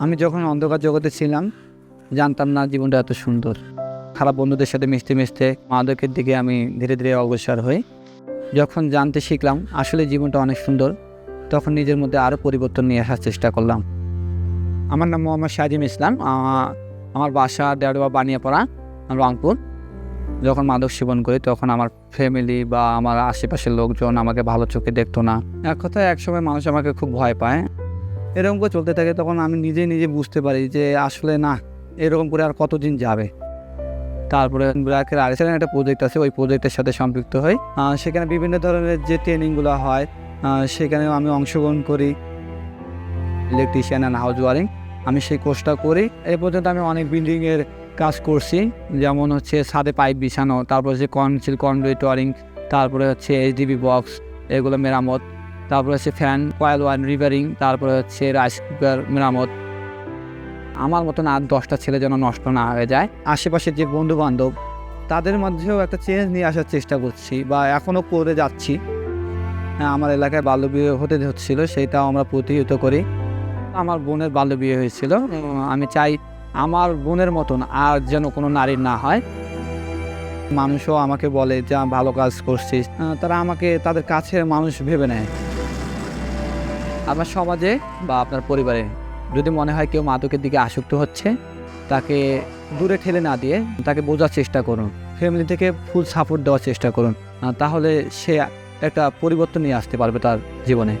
আমি যখন অন্ধকার জগতে ছিলাম, জানতাম না জীবনটা এত সুন্দর। খারাপ বন্ধুদের সাথে মিশতে মিশতে মাদকের দিকে আমি ধীরে ধীরে অগ্রসর হই। যখন জানতে শিখলাম আসলে জীবনটা অনেক সুন্দর, তখন নিজের মধ্যে আরও পরিবর্তন নিয়ে আসার চেষ্টা করলাম। আমার নাম মোহাম্মদ শাহিম ইসলাম আমার বাসা দেড়বা বানিয়াপাড়া, রংপুর। যখন মাদক সেবন করি, তখন আমার ফ্যামিলি বা আমার আশেপাশের লোকজন আমাকে ভালো চোখে দেখতো না। এক কথায়, একসময় মানুষ আমাকে খুব ভয় পায়। এরকম করে চলতে থাকে তখন আমি নিজে নিজে বুঝতে পারি যে আসলে না এরকম করে আর কতদিন যাবে। তারপরে ব্র্যাকের আরেকটা একটা প্রজেক্ট আছে ওই প্রজেক্টের সাথে সম্পৃক্ত হই। সেখানে বিভিন্ন ধরনের যে ট্রেনিংগুলো হয় আহ, সেখানেও আমি অংশগ্রহণ করি। ইলেকট্রিশিয়ান অ্যান্ড হাউস ওয়ারিং আমি সেই কোর্সটা করি। এই পর্যন্ত আমি অনেক বিল্ডিংয়ের কাজ করছি যেমন হচ্ছে ছাদে পাইপ বিছানো তারপরে হচ্ছে কনসিল কনডুইট ওয়ারিং তারপরে হচ্ছে এইচডিবি বক্স এগুলো মেরামত। তারপরে হচ্ছে ফ্যান কয়েল ওয়ান রিপেয়ারিং তারপরে হচ্ছে রাইস কুকার মেরামত। আমার মতন আর দশটা ছেলে যেন নষ্ট না হয়ে যায়। আশেপাশের যে বন্ধু বান্ধব তাদের মধ্যেও একটা চেঞ্জ নিয়ে আসার চেষ্টা করছি বা এখনও করে যাচ্ছি। হ্যাঁ, আমার এলাকায় বাল্য বাল্যবিয়ে হতে হচ্ছিল সেটাও আমরা প্রতিহিত করি। আমার বোনের বাল্যবিয়ে হয়েছিল উম, আমি চাই আমার বোনের মতন আর যেন কোনো নারীর না হয়। মানুষও আমাকে বলে যে ভালো কাজ করছিস। তারা আমাকে তাদের কাছের মানুষ ভেবে নেয়। আপনার সমাজে বা আপনার পরিবারে যদি মনে হয় কেউ মাদকের দিকে আসক্ত হচ্ছে, তাকে দূরে ঠেলে না দিয়ে তাকে বোঝার চেষ্টা করুন ফ্যামিলি থেকে ফুল সাপোর্ট দেওয়ার চেষ্টা করুন তাহলে সে একটা পরিবর্তন নিয়ে আসতে পারবে তার জীবনে।